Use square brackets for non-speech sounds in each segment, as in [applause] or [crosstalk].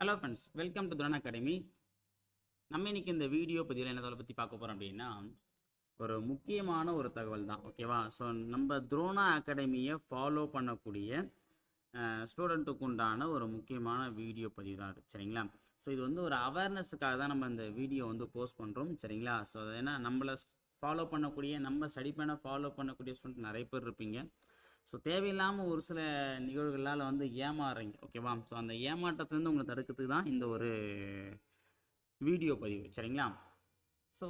Hello friends welcome to Thuran academy நம்ம இன்னைக்கு இந்த வீடியோ பதிவில் என்ன பற்றி பார்க்க போகிறோம் அப்படின்னா ஒரு முக்கியமான ஒரு தகவல் தான் ஓகேவா ஸோ நம்ம துரோணா அகாடமியை ஃபாலோ பண்ணக்கூடிய ஸ்டூடெண்ட்டுக்கு உண்டான ஒரு முக்கியமான வீடியோ பதிவு தான் அது சரிங்களா? ஸோ இது வந்து ஒரு அவேர்னஸுக்காக தான் நம்ம இந்த வீடியோ வந்து போஸ்ட் பண்ணுறோம் சரிங்களா? ஸோ ஏன்னா நம்மளை ஃபாலோ பண்ணக்கூடிய நம்ம ஸ்டடி பண்ண ஃபாலோ பண்ணக்கூடிய ஸ்டூடெண்ட் நிறைய பேர் இருப்பீங்க. ஸோ தேவையில்லாமல் ஒரு சில நிகழ்வுகளால் வந்து ஏமாறுறீங்க. ஓகேவா ஸோ அந்த ஏமாற்றத்துலேருந்து உங்களை தடுக்கிறதுக்கு தான் இந்த ஒரு வீடியோ பதிவு சரிங்களா? ஸோ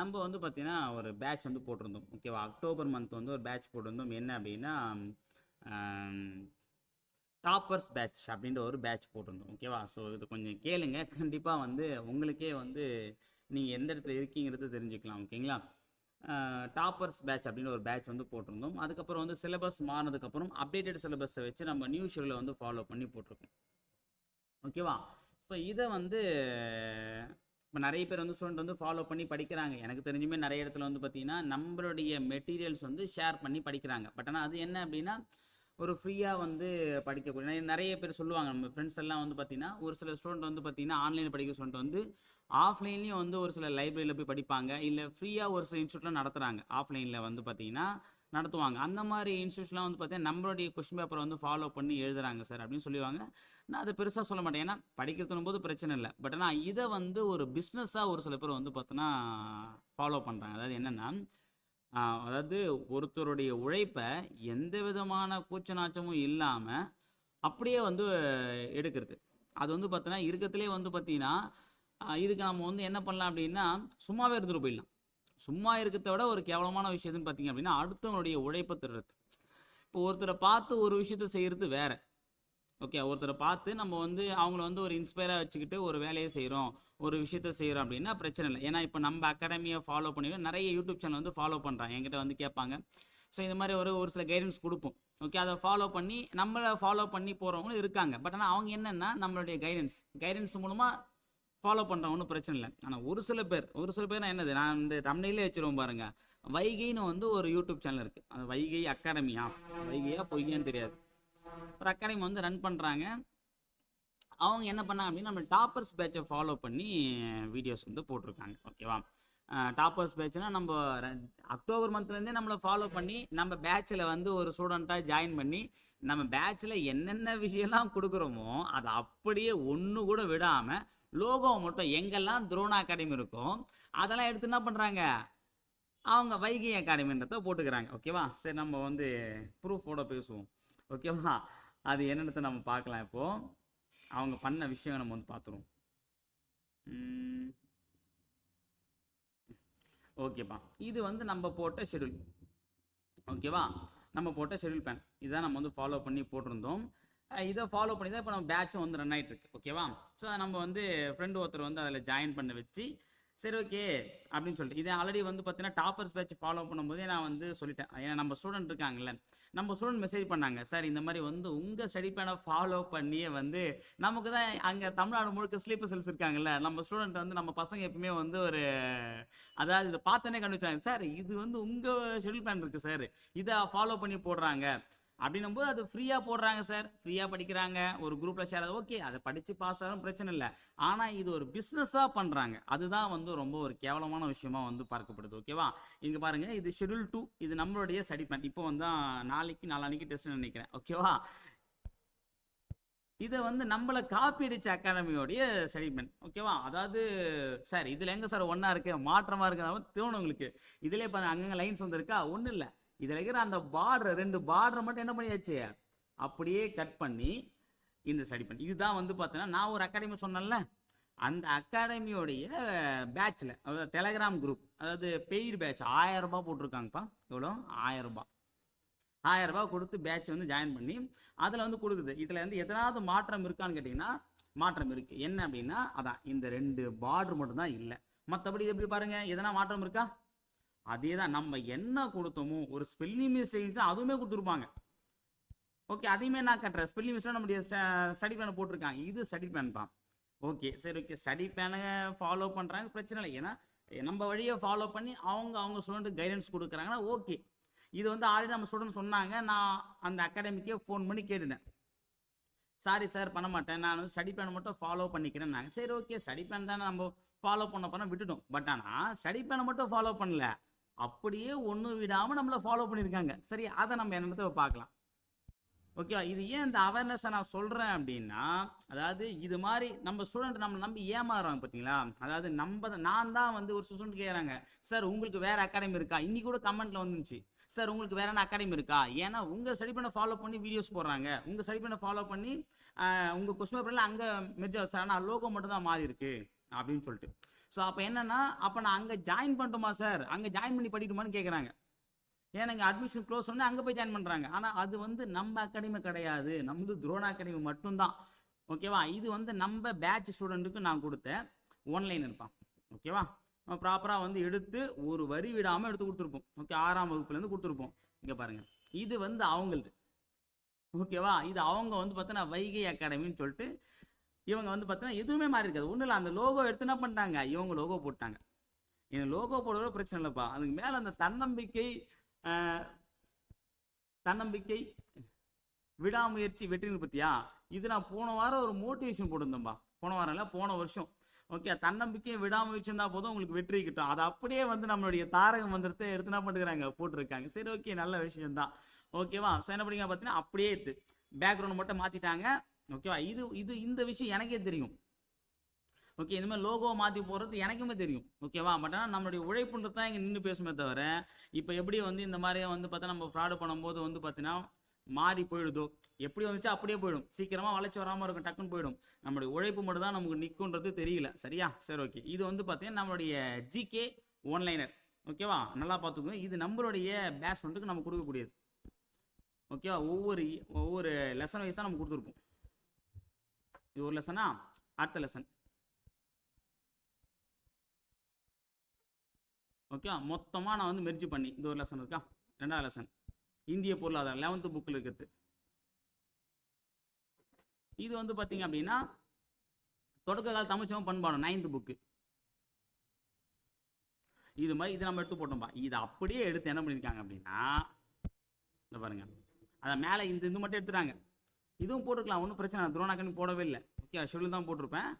நம்ம வந்து பார்த்திங்கன்னா ஒரு பேட்ச் வந்து போட்டிருந்தோம். ஓகேவா அக்டோபர் மந்த் வந்து ஒரு பேட்ச் போட்டிருந்தோம். என்ன அப்படின்னா டாப்பர்ஸ் பேட்ச் அப்படின்ற ஒரு பேட்ச் போட்டிருந்தோம். ஓகேவா ஸோ இது கொஞ்சம் கேளுங்க. கண்டிப்பாக வந்து உங்களுக்கே வந்து நீங்கள் எந்த இடத்துல இருக்கீங்கிறது தெரிஞ்சுக்கலாம். ஓகேங்களா டாப்பர்ஸ் பேட்ச் அப்படின்னு ஒரு பேட்ச் வந்து போட்டிருந்தோம். அதுக்கப்புறம் வந்து சிலபஸ் மாறினதுக்கப்புறம் அப்டேட்டட் சிலபஸை வச்சு நம்ம நியூ ஷெடியூலை வந்து ஃபாலோ பண்ணி போட்டிருக்கோம். ஓகேவா ஸோ இதை வந்து இப்போ நிறைய பேர் வந்து ஸ்டூடெண்ட் வந்து ஃபாலோ பண்ணி படிக்கிறாங்க. எனக்கு தெரிஞ்சுமே நிறைய இடத்துல வந்து பார்த்தீங்கன்னா நம்மளுடைய மெட்டீரியல்ஸ் வந்து ஷேர் பண்ணி படிக்கிறாங்க. பட் ஆனால் அது என்ன அப்படின்னா ஒரு ஃப்ரீயாக வந்து படிக்கக்கூடிய நிறைய- பேர் சொல்லுவாங்க. நம்ம ஃப்ரெண்ட்ஸ் எல்லாம் வந்து பார்த்தீங்கன்னா ஒரு சில ஸ்டூடெண்ட் வந்து பார்த்தீங்கன்னா ஆன்லைனில் படிக்கிற ஸ்டூடெண்ட் வந்து ஆஃப்லைன்லேயும் வந்து ஒரு சில லைப்ரரியில் போய் படிப்பாங்க. இல்லை ஃப்ரீயாக ஒரு சில இன்ஸ்டியூட்டில் நடத்துகிறாங்க ஆஃப்லைனில் வந்து பார்த்தீங்கன்னா நடத்துவாங்க. அந்த மாதிரி இன்ஸ்டியூட்லாம் வந்து பார்த்தீங்கன்னா நம்மளுடைய கொஷின் பேப்பரை வந்து ஃபாலோ பண்ணி எழுதுறாங்க சார் அப்படின்னு சொல்லுவாங்க நான் அதை பெருசாக சொல்ல மாட்டேன். ஏன்னா படிக்கிறதுனும் போது பிரச்சனை இல்லை. பட் ஆனால் இதை வந்து ஒரு பிஸ்னஸாக ஒரு சில பேர் வந்து பார்த்தோன்னா ஃபாலோ பண்ணுறாங்க அதாவது என்னென்னா அதாவது ஒருத்தருடைய உழைப்பை எந்த விதமான கூச்ச நாச்சமும் இல்லாமல் அப்படியே வந்து எடுக்கிறது. அது வந்து பார்த்தோன்னா இருக்கிறதுலே வந்து பார்த்தீங்கன்னா இதுக்கு நம்ம வந்து என்ன பண்ணலாம் அப்படின்னா சும்மாவே இருந்துட்டு போயிடலாம். சும்மா இருக்கிறத விட ஒரு கேவலமான விஷயத்துன்னு பார்த்தீங்க அப்படின்னா அடுத்தவனுடைய உழைப்பை திருடுறது. இப்போ ஒருத்தரை பார்த்து ஒரு விஷயத்த செய்கிறது வேற. ஓகே ஒருத்தரை பார்த்து நம்ம வந்து அவங்கள வந்து ஒரு இன்ஸ்பயராக வச்சுக்கிட்டு ஒரு வேலையை செய்கிறோம் ஒரு விஷயத்த செய்கிறோம் அப்படின்னா பிரச்சனை இல்லை. ஏன்னா இப்போ நம்ம அகாடமியை ஃபாலோ பண்ணி நிறைய யூடியூப் சேனல் வந்து ஃபாலோ பண்ணுறாங்க என்கிட்ட வந்து கேட்பாங்க. ஸோ இந்த மாதிரி ஒரு ஒரு சில கைடன்ஸ் கொடுப்போம். ஓகே அதை ஃபாலோ பண்ணி நம்மளை ஃபாலோ பண்ணி போகிறவங்களும் இருக்காங்க. பட் ஆனால் அவங்க என்னென்னா நம்மளுடைய கைடன்ஸ் கைடன்ஸ் மூலமாக ஃபாலோ பண்ணுறோம் ஒன்றும் பிரச்சனை இல்லை. ஆனால் ஒரு சில பேர் ஒரு சில பேர் என்னது நான் இந்த தமிழ்லேயே வச்சுருவோம் பாருங்க. வைகைன்னு வந்து ஒரு யூடியூப் சேனல் இருக்குது அது வைகை அகாடமியா வைகையா பொய்யான்னு தெரியாது. ஒரு அகாடமி வந்து ரன் பண்ணுறாங்க அவங்க என்ன பண்ணாங்க அப்படின்னா நம்ம டாப்பர்ஸ் பேட்சை ஃபாலோ பண்ணி வீடியோஸ் வந்து போட்டிருக்காங்க. ஓகேவா டாப்பர்ஸ் பேட்ச்னா நம்ம அக்டோபர் மந்த்லேருந்தே நம்மளை ஃபாலோ பண்ணி நம்ம பேட்சில் வந்து ஒரு ஸ்டூடெண்ட்டாக ஜாயின் பண்ணி நம்ம பேட்சில் என்னென்ன விஷயம்லாம் கொடுக்குறோமோ அதை அப்படியே ஒன்று கூட விடாமல் லோகோ மட்டும் எங்கெல்லாம் துரோணா அகாடமி இருக்கோ அதெல்லாம் எடுத்து என்ன பண்ணுறாங்க அவங்க வைகை அகாடமின்றத போட்டுக்கிறாங்க. ஓகேவா? சரி நம்ம வந்து ப்ரூஃபோட பேசுவோம். ஓகேவா? அது என்னென்னத்தை நம்ம பார்க்கலாம் இப்போ. அவங்க பண்ண விஷயம் நம்ம வந்து பார்த்துருவோம். ஓகேப்பா. இது வந்து நம்ம போட்ட ஷெடியூல் ஓகேவா? நம்ம போட்ட ஷெடியூல் பேன் இதான் நம்ம வந்து ஃபாலோ பண்ணி போட்டிருந்தோம். இதை ஃபாலோ பண்ணி தான் இப்போ நம்ம பேட்சும் வந்து ரன் ஆகிட்டு இருக்கு. ஓகேவா ஸோ நம்ம வந்து ஃப்ரெண்டு ஒருத்தர் வந்து அதில் ஜாயின் பண்ண வச்சு சரி ஓகே அப்படின்னு சொல்லிட்டு. இதை ஆல்ரெடி வந்து பார்த்தீங்கன்னா டாப்பர்ஸ் பேட்ச் ஃபாலோ பண்ணும்போதே நான் வந்து சொல்லிட்டேன். ஏன்னா நம்ம ஸ்டூடெண்ட் இருக்காங்கல்ல. நம்ம ஸ்டூடெண்ட் மெசேஜ் பண்ணாங்க. சார் இந்த மாதிரி வந்து உங்கள் ஸ்டடி பிளானை ஃபாலோ பண்ணியே வந்து நமக்கு தான் அங்கே தமிழ்நாடு முழுக்க ஸ்லீப்பர் செல்ஸ் இருக்காங்கல்ல. நம்ம ஸ்டூடெண்ட் வந்து நம்ம பசங்க எப்பவுமே வந்து ஒரு அதாவது இதை பார்த்தோன்னே கண்டுபிடிச்சாங்க. சார் இது வந்து உங்கள் ஷெடியூல் பிளான் இருக்குது சார் இதை ஃபாலோ பண்ணி போடுறாங்க. அப்படின்னும் போது அது ஃப்ரீயாக போடுறாங்க சார் ஃப்ரீயாக படிக்கிறாங்க. ஒரு குரூப்பில் ஷேர் ஓகே அதை படித்து பாஸ் ஆகும் பிரச்சனை இல்லை. ஆனால் இது ஒரு பிஸ்னஸாக பண்ணுறாங்க அதுதான் வந்து ரொம்ப ஒரு கேவலமான விஷயமா வந்து பார்க்கப்படுது. ஓகேவா இங்கே பாருங்க. இது ஷெடியூல் டூ இது நம்மளுடைய ஸ்டடி பிளான் இப்போ வந்து நாளைக்கு நாளானிக்கு டெஸ்ட் நினைக்கிறேன். ஓகேவா இதை வந்து நம்மளை காப்பி அடிச்ச அகாடமியோடைய செடிமெண்ட் ஓகேவா அதாவது சார் இதில் எங்கே சார் ஒன்றா இருக்கு? மாற்றமாக இருக்கு தோணும் உங்களுக்கு. இதிலே பாருங்க அங்கங்கே லைன்ஸ் வந்துருக்கா ஒன்றும் இல்லை. இதில் இருக்கிற அந்த பார்டர் ரெண்டு பார்டரை மட்டும் என்ன பண்ணியாச்சு? அப்படியே கட் பண்ணி இந்த ஸ்டடி பண்ணி. இதுதான் வந்து பார்த்தீங்கன்னா நான் ஒரு அகாடமி சொன்னேன்ல. அந்த அகாடமியோடைய பேட்சில் அதாவது டெலகிராம் குரூப் அதாவது பெய்டு பேட்ச் ஆயரரூபா போட்டிருக்காங்கப்பா. எவ்வளோ? ஆயரரூபா ஆயரரூபா கொடுத்து பேட்ச் வந்து ஜாயின் பண்ணி அதில் வந்து கொடுக்குது. இதில் வந்து எதனாவது மாற்றம் இருக்கான்னு கேட்டிங்கன்னா மாற்றம் இருக்குது என்ன அப்படின்னா அதான் இந்த ரெண்டு பார்டர் மட்டும்தான் இல்லை. மற்றபடி இது எப்படி பாருங்கள் எதனா மாற்றம் இருக்கா? அதே தான் நம்ம என்ன கொடுத்தோமோ ஒரு ஸ்பெல்லிங் மிஸ்டேக் அதுவுமே கொடுத்துருப்பாங்க. ஓகே அதையுமே நான் கட்டுறேன். ஸ்பெல்லிங் மிஸ்டேக் நம்முடைய ஸ்டடி பிளான் போட்டிருக்காங்க. இது ஸ்டடி பிளான் தான். ஓகே சரி ஓகே ஸ்டடி பிளானை ஃபாலோ பண்ணுறாங்க பிரச்சனை இல்லை. ஏன்னா நம்ம வழியை ஃபாலோ பண்ணி அவங்க அவங்க ஸ்டூடெண்ட்டுக்கு கைடன்ஸ் கொடுக்குறாங்கன்னா ஓகே இது வந்து ஆல்ரெடி நம்ம ஸ்டூடெண்ட் சொன்னாங்க. நான் அந்த அகாடமிக்கே ஃபோன் பண்ணி கேட்டுட்டேன். சாரி சார் பண்ண மாட்டேன். நான் வந்து ஸ்டடி பிளான் மட்டும் ஃபாலோ பண்ணிக்கிறேன் நாங்கள் சரி ஓகே ஸ்டடி பிளான் தானே நம்ம ஃபாலோ பண்ண போனால் விட்டுட்டோம். பட் ஆனால் ஸ்டடி பிளானை மட்டும் ஃபாலோ பண்ணல. அப்படியே ஒன்றும் விடாமல் நம்மளை ஃபாலோ பண்ணியிருக்காங்க. சரி அதை நம்ம என்னத்தை பார்க்கலாம். ஓகேவா இது ஏன் இந்த அவேர்னஸை நான் சொல்கிறேன் அப்படின்னா அதாவது இது மாதிரி நம்ம ஸ்டூடெண்ட் நம்ம நம்பி ஏமாறுறாங்க பார்த்தீங்களா அதாவது நம்ம நான் தான் வந்து ஒரு ஸ்டூடெண்ட் கேட்குறாங்க சார் உங்களுக்கு வேறு அகாடமி இருக்கா? இன்னைக்கு கூட கமெண்ட்டில் வந்துருந்துச்சு. சார் உங்களுக்கு வேற என்ன அகாடமி இருக்கா? ஏன்னா உங்கள் ஸ்டடி பண்ண ஃபாலோ பண்ணி வீடியோஸ் போடுறாங்க. உங்கள் ஸ்டடி பண்ண ஃபாலோ பண்ணி உங்கள் கொஸ்டின் பேப்பரில் அங்கே மெஜர் ஆனால் லோகோ மட்டும் தான் மாறி இருக்கு அப்படின்னு சொல்லிட்டு. ஸோ அப்போ என்னன்னா அப்போ நான் அங்கே ஜாயின் பண்ணட்டுமா சார் அங்கே ஜாயின் பண்ணி படிக்கட்டுமான்னு கேட்குறாங்க ஏன்னா இங்கே அட்மிஷன் க்ளோஸ் பண்ணி அங்கே போய் ஜாயின் பண்ணுறாங்க ஆனால் அது வந்து நம்ம அகாடமி கிடையாது. நம்மளது துரோணா அகாடமி மட்டும்தான். ஓகேவா இது வந்து நம்ம பேட்ச் ஸ்டூடெண்ட்டுக்கு நான் கொடுத்த ஒன்லைன் இருப்பான் ஓகேவா நம்ம ப்ராப்பராக வந்து எடுத்து ஒரு வரி விடாமல் எடுத்து கொடுத்துருப்போம். ஓகே ஆறாம் வகுப்புலேருந்து கொடுத்துருப்போம். இங்கே பாருங்கள் இது வந்து அவங்களது. ஓகேவா இது அவங்க வந்து பார்த்தோன்னா வைகை அகாடமின்னு சொல்லிட்டு இவங்க வந்து பார்த்தீங்கன்னா எதுவுமே மாறி இருக்காது. ஒன்றும் இல்லை அந்த லோகோ எடுத்து என்ன பண்ணிட்டாங்க? இவங்க லோகோ போட்டாங்க. இந்த லோகோ போடுற பிரச்சனை இல்லைப்பா. அதுக்கு மேலே அந்த தன்னம்பிக்கை தன்னம்பிக்கை விடாமுயற்சி வெற்றின்னு பத்தியா? இது நான் போன வாரம் ஒரு மோட்டிவேஷன் போட்டிருந்தேன்பா. போன வாரம் இல்லை போன வருஷம். ஓகே தன்னம்பிக்கையும் விடாமுயற்சி இருந்தால் போதும் உங்களுக்கு வெற்றி கிட்டும். அது அப்படியே வந்து நம்மளுடைய தாரக மந்திரத்தை எடுத்து என்ன பண்ணுறாங்க போட்டிருக்காங்க. சரி ஓகே நல்ல விஷயம்தான். ஓகேவா ஸோ என்ன பண்ணிங்க பார்த்தீங்கன்னா அப்படியே பேக்ரவுண்ட் மட்டும் மாற்றிட்டாங்க ஓகேவா? இது இது இந்த விஷயம் எனக்கே தெரியும். ஓகே இந்த மாதிரி லோகோ மாற்றி போடுறது எனக்குமே தெரியும். ஓகேவா? பட் ஆனால் நம்மளுடைய உழைப்புன்றது தான் இங்கே நின்று பேசுமே தவிர இப்போ எப்படி வந்து இந்த மாதிரி வந்து பார்த்தா நம்ம ஃப்ராடு பண்ணும்போது வந்து பார்த்தீங்கன்னா மாறி போயிடுதோ? எப்படி வந்துச்சோ அப்படியே போயிடும். சீக்கிரமாக வளைச்சி வராமல் இருக்கும் டக்குன்னு போயிடும். நம்மளுடைய உழைப்பு மட்டும் தான் நமக்கு நிற்குன்றது தெரியல. சரியா? சரி ஓகே. இது வந்து பார்த்தீங்கன்னா நம்மளுடைய ஜிகே ஒன்லைனர் ஓகேவா? நல்லா பார்த்துக்கோங்க. இது நம்மளுடைய பேட்ச் வந்துட்டு நம்ம கொடுக்கக்கூடியது. ஓகேவா? ஒவ்வொரு ஒவ்வொரு லெசன் வைஸ் தான் நம்ம கொடுத்துருப்போம். இது ஒரு லெசனா அடுத்த லெசன் ஓகே மொத்தமாக நான் வந்து மெர்ஜி பண்ணி இந்த ஒரு லெசன் இருக்கா? ரெண்டாவது லெசன் இந்திய பொருளாதாரம் லெவன்த்து புக்கில் இருக்கிறது. இது வந்து பார்த்தீங்க அப்படின்னா தொடக்க கால தமிழ்ச்சம் பண்பாடும் நைன்த் புக்கு இது மாதிரி இது நம்ம எடுத்து போட்டோம்பா. இதை அப்படியே எடுத்து என்ன பண்ணியிருக்காங்க அப்படின்னா இந்த பாருங்க. அதை மேலே இந்த இது மட்டும் எடுத்துட்டாங்க. இதுவும் போட்டுக்கலாம் ஒன்றும் பிரச்சனை துரோணாக்கன்னு போடவே இல்லை. ஓகே ஷெடியூல் தான் போட்டிருப்பேன்.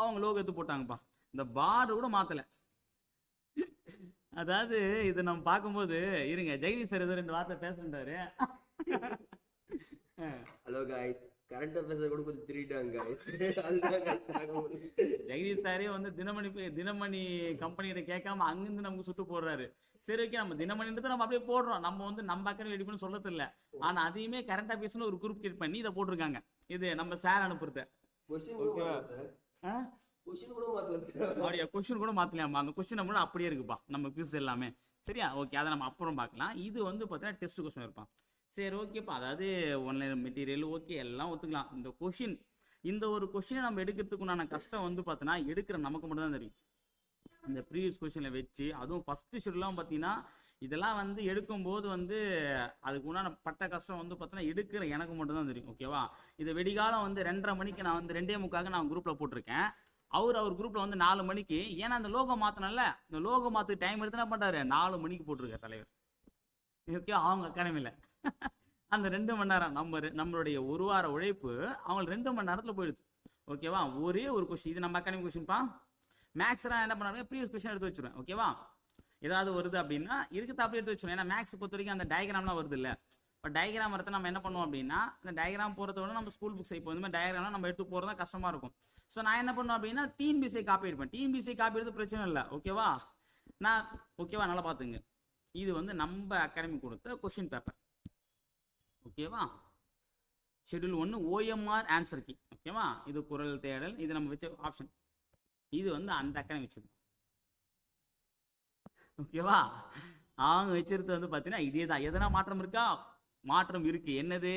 அவங்க லோகோ எடுத்து போட்டாங்கப்பா. இந்த பார்டு கூட மாற்றலை அதாவது இதை நம்ம பார்க்கும்போது இருங்க ஜெகதீஷ் சார் ஏதோ ரெண்டு வார்த்தை பேசுறாரு ஹலோ காய்ஸ் கரண்ட் அஃபேர்ஸ் கூட கொஞ்சம் திருடிட்டாங்க. ஜெகதீஷ் சாரே வந்து தினமணி தினமணி கம்பெனிகிட்ட கேட்காம அங்கிருந்து நமக்கு சுட்டு போடுறாரு. சரி ஓகே நம்ம தினமணின்றது நம்ம அப்படியே போடுறோம். நம்ம வந்து நம்ம அக்கறை பண்ணி சொல்றது இல்ல ஆனா அதையுமே கரண்ட் அஃபேர்ஸ்னு ஒரு குரூப் கிரியேட் பண்ணி இதை போட்டிருக்காங்க. இது நம்ம சார் அனுப்புறது. அப்படியா? கொஸ்டின் கூட மாத்தலாமா அந்த கொஸ்டின் நம்மளோட அப்படியே இருக்குப்பா. நம்ம குவிஸ் எல்லாமே. சரியா? ஓகே அதை நம்ம அப்புறம் பார்க்கலாம். இது வந்து பார்த்தீங்கன்னா டெஸ்ட் கொஸ்டின் இருப்பான் சரி ஓகேப்பா அதாவது ஒன்லைன் மெட்டீரியல் ஓகே எல்லாம் ஒத்துக்கலாம். இந்த கொஷின் இந்த ஒரு கொஷினை நம்ம எடுக்கிறதுக்கு உண்டான கஷ்டம் வந்து பார்த்தீங்கன்னா எடுக்கிற நமக்கு மட்டும் தான் தெரியும். இந்த ப்ரீவியஸ் கொஷினில் வச்சு அதுவும் ஃபஸ்ட்டு ஷெட்யூலாம் பார்த்தீங்கன்னா இதெல்லாம் வந்து எடுக்கும்போது வந்து அதுக்கு உண்டான பட்ட கஷ்டம் வந்து பார்த்தீங்கன்னா எடுக்கிற எனக்கு மட்டும்தான் தெரியும் ஓகேவா இது வெடிகாலம் வந்து ரெண்டரை மணிக்கு நான் வந்து ரெண்டே முக்காக நான் குரூப்பில் போட்டிருக்கேன். அவர் அவர் குரூப்பில் வந்து நாலு மணிக்கு. ஏன்னா அந்த லோகோ மாற்றினல இந்த லோகோ மாற்று டைம் எடுத்து என்ன பண்ணுறாரு நாலு மணிக்கு போட்டிருக்காரு தலைவர். ஓகே அவங்க அகாடமியில் [laughs] அந்த ரெண்டு மணி நேரம் நம்ம நம்மளுடைய ஒரு வார உழைப்பு அவங்க ரெண்டு மணி நேரத்தில் போயிடுது. ஓகேவா ஒரே ஒரு கொஸ்டின் இது நம்ம அகாடமி கொஸ்டின்ப்பா மேக்ஸ்லாம் என்ன பண்ணுவாங்க ப்ரீவியஸ் கொஸ்டின் எடுத்து வச்சிருவேன் ஓகேவா ஏதாவது வருது அப்படின்னா இருக்கு அப்படி எடுத்து வச்சிருவேன். ஏன்னா மேக்ஸ் பொறுத்த வரைக்கும் அந்த டயக்ராம்லாம் வருது இல்லை. இப்போ டயக்ராம் வரத்தை நம்ம என்ன பண்ணுவோம் அப்படின்னா அந்த டயக்ராம் போகிறத விட நம்ம ஸ்கூல் புக்ஸ் இப்போ வந்து டயக்ராம்லாம் நம்ம எடுத்து போகிறது தான் கஷ்டமாக இருக்கும். ஸோ நான் என்ன பண்ணுவேன் அப்படின்னா டிஎன்பிசி காப்பி எடுப்பேன். டிஎன்பிசி காப்பி எடுத்து பிரச்சனை இல்லை ஓகேவா நான் ஓகேவா நல்லா பார்த்துங்க. இது வந்து நம்ம அகாடமி கொடுத்த கொஷின் பேப்பர் ஓகேவா ஷெட்யூல் ஒன்று ஓஎம்ஆர் ஆன்சர் கி ஓகேவா இது குரல் தேடல் இது நம்ம வச்ச ஆப்ஷன் இது வந்து அந்த அக்கனை வச்சது. ஓகேவா அவங்க வச்சிருக்கிறது வந்து பார்த்தீங்கன்னா இதே தான் எதனா மாற்றம் இருக்கா? மாற்றம் இருக்கு. என்னது?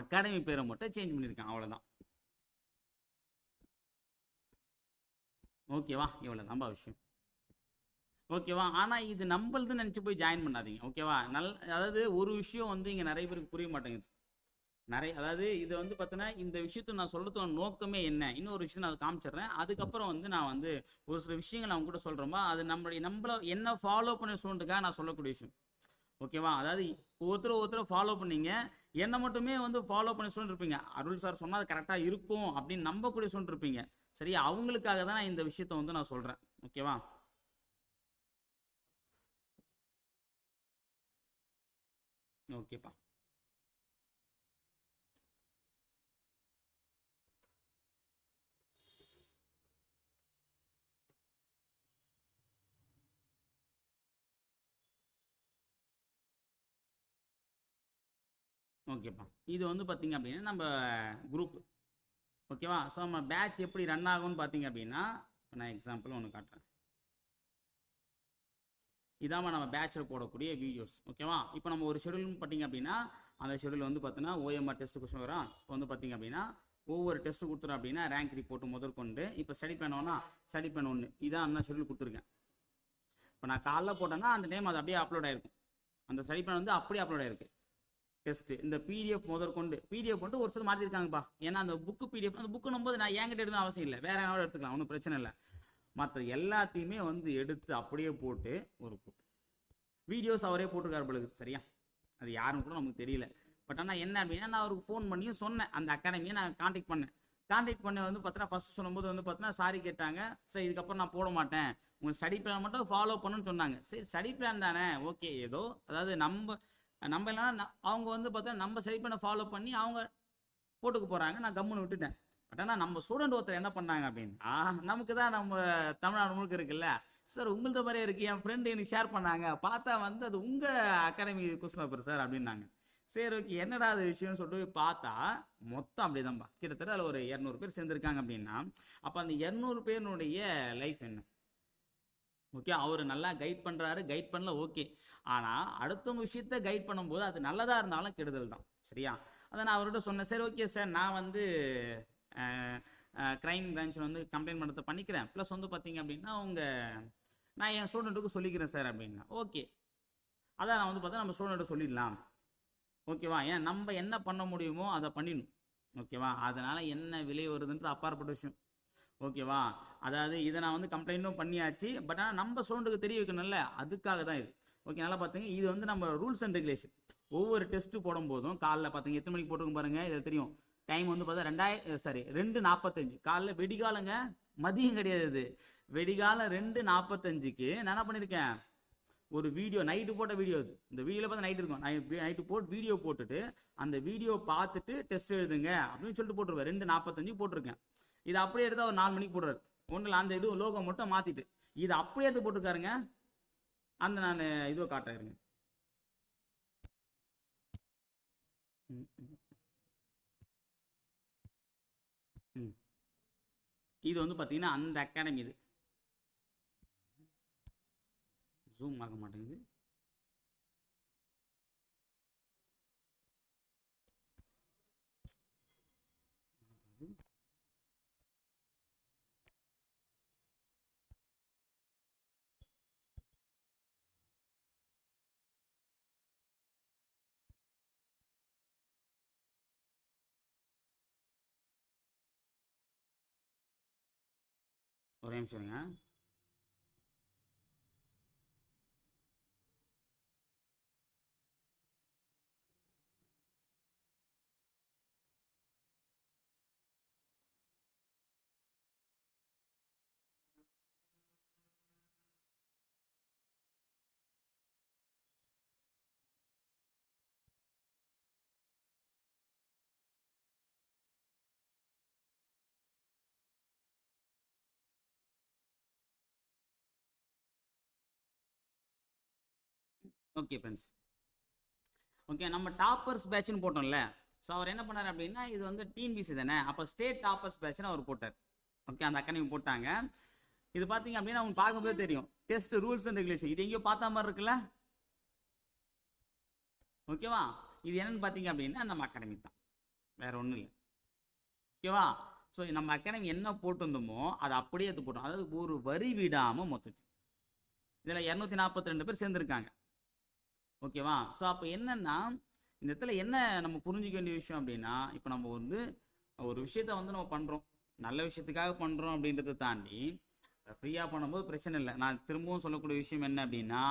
அகாடமி பேரை மட்டும் சேஞ்ச் பண்ணியிருக்கான். அவ்வளோதான் ஓகேவா இவ்வளோ தான்பா விஷயம். ஓகேவா ஆனால் இது நம்மளதுன்னு நினச்சி போய் ஜாயின் பண்ணாதீங்க. ஓகேவா நல் அதாவது ஒரு விஷயம் வந்து இங்கே நிறைய பேருக்கு புரிய மாட்டேங்குது. நிறைய அதாவது இதை வந்து பார்த்தீங்கன்னா இந்த விஷயத்தை நான் சொல்கிறதுக்கு நோக்கமே என்ன? இன்னொரு விஷயம் நான் காமிச்சிடுறேன். அதுக்கப்புறம் வந்து நான் வந்து ஒரு சில விஷயங்கள் அவங்க கூட சொல்கிறோமா அது நம்மளுடைய நம்மள என்ன ஃபாலோ பண்ண ஸ்டூடெண்ட்டுக்காக நான் சொல்லக்கூடிய விஷயம். ஓகேவா? அதாவது ஒருத்தர் ஒருத்தர் ஃபாலோ பண்ணீங்க. என்னை மட்டுமே வந்து ஃபாலோ பண்ணி சொல்லிருப்பீங்க. இருப்பீங்க அருள் சார் சொன்னால் அது கரெக்டாக இருக்கும் அப்படின்னு நம்பக்கூடிய சொல்லிருப்பீங்க. சரி அவங்களுக்காக தான் நான் இந்த விஷயத்த வந்து நான் சொல்கிறேன் ஓகேவா? ஓகேப்பா. ஓகேப்பா. இது வந்து பார்த்தீங்க அப்படின்னா நம்ம குரூப் ஓகேவா? ஸோ நம்ம பேட்ச் எப்படி ரன் ஆகும்னு பார்த்தீங்க அப்படின்னா இப்போ நான் எக்ஸாம்பிள் ஒன்று காட்டுறேன். இதாம்மா நம்ம பேட்சில் போடக்கூடிய வீடியோஸ் ஓகேவா? இப்போ நம்ம ஒரு ஷெடியூல்னு பார்த்தீங்க அப்படின்னா அந்த ஷெடியூல் வந்து பார்த்தீங்கன்னா ஓஎம்ஆர் டெஸ்ட் கொஸ்டின் வரும். இப்போ வந்து பார்த்தீங்க அப்படின்னா ஒவ்வொரு டெஸ்ட் கொடுத்துரும் அப்படின்னா ரேங்க் ரிப்போர்ட் முதற்கொண்டு இப்போ ஸ்டடி பண்ணோன்னா ஸ்டடி பண்ண ஒன்று இதான் நான் ஷெடியூல் கொடுத்துருக்கேன். இப்போ நான் காலைல போட்டேன்னா அந்த டைம் அது அப்படியே அப்லோட் ஆயிருக்கும். அந்த ஸ்டடி பிளான் வந்து அப்படியே அப்லோட் ஆயிருக்கு. டெஸ்ட் இந்த பிடிஎஃப் முதற்கொண்டு பிடிஎஃப் மட்டும் ஒரு சில மாற்றிருக்காங்கப்பா ஏன்னா அந்த புக்கு பிடிஎஃப் அந்த புக்கு போது நான் என்கிட்ட எடுக்கணும் அவசியம் இல்லை. வேற யாரோட எடுத்துக்கலாம் ஒன்றும் பிரச்சனை இல்லை. மற்ற எல்லாத்தையுமே வந்து எடுத்து அப்படியே போட்டு ஒரு வீடியோஸ் அவரே போட்டிருக்காரு பொழுது சரியா? அது யாருன்னு கூட நமக்கு தெரியல. பட் ஆனால் என்ன அப்படின்னா நான் அவருக்கு ஃபோன் பண்ணியும் சொன்னேன். அந்த அகாடமியை நான் காண்டாக்ட் பண்ணேன். காண்டாக்ட் பண்ண வந்து பார்த்தீங்கன்னா ஃபர்ஸ்ட் சொல்லும்போது வந்து பார்த்தீங்கன்னா சாரி கேட்டாங்க. சரி இதுக்கப்புறம் நான் போட மாட்டேன். உங்கள் ஸ்டடி பிளான் மட்டும் ஃபாலோ பண்ணுன்னு சொன்னாங்க. சரி ஸ்டடி பிளான் தானே? ஓகே ஏதோ அதாவது நம்ம நம்ம எல்லாம் அவங்க வந்து பார்த்தா நம்ம ஸ்டடி பண்ண ஃபாலோ பண்ணி அவங்க போட்டுக்க போகிறாங்க நான் கம்முன்னு விட்டுட்டேன். பட் ஆனால் நம்ம ஸ்டூடெண்ட் ஒருத்தர் என்ன பண்ணாங்க அப்படின்னா நமக்கு தான் நம்ம தமிழ்நாடு முழுக்க இருக்குல்ல. சார் உங்களது மாதிரியே இருக்கு. என் ஃப்ரெண்டு எனக்கு ஷேர் பண்ணாங்க. பார்த்தா வந்து அது உங்கள் அகாடமி கொஸ்டின் பேப்பர் சார் அப்படின்னாங்க. சரி ஓகே என்னடா அது விஷயம்னு சொல்லிட்டு போய் பார்த்தா மொத்தம் அப்படிதான்பா. கிட்டத்தட்ட அதில் ஒரு இரநூறு பேர் சேர்ந்துருக்காங்க அப்படின்னா அப்போ அந்த இரநூறு பேருனுடைய லைஃப் என்ன? ஓகே அவர் நல்லா கைட் பண்ணுறாரு கைட் பண்ணல ஓகே ஆனால் அடுத்தவங்க விஷயத்த கைட் பண்ணும்போது அது நல்லதாக இருந்தாலும் கெடுதல் தான். சரியா? அதை நான் அவர்கிட்ட சொன்னேன். சரி ஓகே சார் நான் வந்து க்ரைம் பிரான்ச்சில் வந்து கம்ப்ளைண்ட் பண்ணுறத பண்ணிக்கிறேன். ப்ளஸ் வந்து பார்த்தீங்க அப்படின்னா உங்கள் நான் என் ஸ்டூடெண்ட்டுக்கு சொல்லிக்கிறேன் சார் அப்படின்னா. ஓகே அதான் நான் வந்து பார்த்தா நம்ம ஸ்டூடெண்ட்டை சொல்லிடலாம். ஓகேவா ஏன் நம்ம என்ன பண்ண முடியுமோ அதை பண்ணிடணும். ஓகேவா அதனால் என்ன விலை வருதுன்றது அப்பாற்பட்ட விஷயம். ஓகேவா அதாவது இதை நான் வந்து கம்ப்ளைண்ட்டும் பண்ணியாச்சு. பட் ஆனால் நம்ம ஸ்டூடெண்ட்டுக்கு தெரிய வைக்கணும்ல. அதுக்காக தான் இது. ஓகே நல்லா பார்த்துங்க இது வந்து நம்ம ரூல்ஸ் அண்ட் ரெகுலேஷன் ஒவ்வொரு டெஸ்ட்டு போடும்போதும் காலைல பார்த்தீங்க எத்தனை மணிக்கு போட்டுருங்க பாருங்க இது தெரியும். டைம் வந்து பார்த்தா ரெண்டாயிரம் சாரி ரெண்டு நாற்பத்தஞ்சு காலைல வெடிகாலங்க மதியம் கிடையாது இது. வெடிகாலம் ரெண்டு நாற்பத்தஞ்சுக்கு நான் என்ன பண்ணியிருக்கேன் ஒரு வீடியோ நைட்டு போட்ட வீடியோ இது. இந்த வீடியோவில் பார்த்து நைட் இருக்கும். நைட்டு போட்டு வீடியோ போட்டுட்டு அந்த வீடியோ பார்த்துட்டு டெஸ்ட் எழுதுங்க அப்படின்னு சொல்லிட்டு போட்டிருவேன். ரெண்டு நாற்பத்தஞ்சு போட்டிருக்கேன். இது அப்படியே எடுத்து ஒரு நாலு மணிக்கு போடுறாரு. ஒன்றில் அந்த இது லோகோ மட்டும் மாற்றிட்டு இது அப்படியே எடுத்து போட்டிருக்காருங்க. அந்த நான் இதுவை காட்டுறேன் ம். ம். இது வந்து பார்த்தீங்கன்னா அந்த அகாடமி இது ஜூம் ஆக மாட்டேங்குது ஒரே நிமிஷம் ஓகே ஃப்ரெண்ட்ஸ் ஓகே நம்ம டாப்பர்ஸ் பேட்ச்னு போட்டோம்ல. ஸோ அவர் என்ன பண்ணார் அப்படின்னா இது வந்து டிஎன்பிசி தானே? அப்போ ஸ்டேட் டாப்பர்ஸ் பேட்ச்னு அவர் போட்டார். ஓகே அந்த அகாடமி போட்டாங்க. இது பார்த்தீங்க அப்படின்னா அவங்க பார்க்கும்போது தெரியும். டெஸ்ட் ரூல்ஸ் அண்ட் ரெகுலேஷன் இது எங்கேயோ பார்த்த மாதிரி இருக்குல்ல? ஓகேவா இது என்னன்னு பார்த்தீங்க அப்படின்னா நம்ம அகாடமி தான். வேற ஒன்றும் இல்லை. ஓகேவா ஸோ நம்ம அகாடமி என்ன போட்டிருந்தோமோ அதை அப்படியே எடுத்து போட்டோம். அதாவது ஒரு வரி விடாமல் மொத்தத்து இதில் இரநூத்தி நாற்பத்தி ரெண்டு பேர் சேர்ந்துருக்காங்க. ஓகேவா? ஸோ அப்போ என்னன்னா இந்த இடத்துல என்ன நம்ம புரிஞ்சிக்க வேண்டிய விஷயம் அப்படின்னா இப்போ நம்ம வந்து ஒரு விஷயத்த வந்து நம்ம பண்ணுறோம் நல்ல விஷயத்துக்காக பண்ணுறோம் அப்படின்றத தாண்டி ஃப்ரீயாக பண்ணும்போது பிரச்சனை இல்லை. நான் திரும்பவும் சொல்லக்கூடிய விஷயம் என்ன அப்படின்னா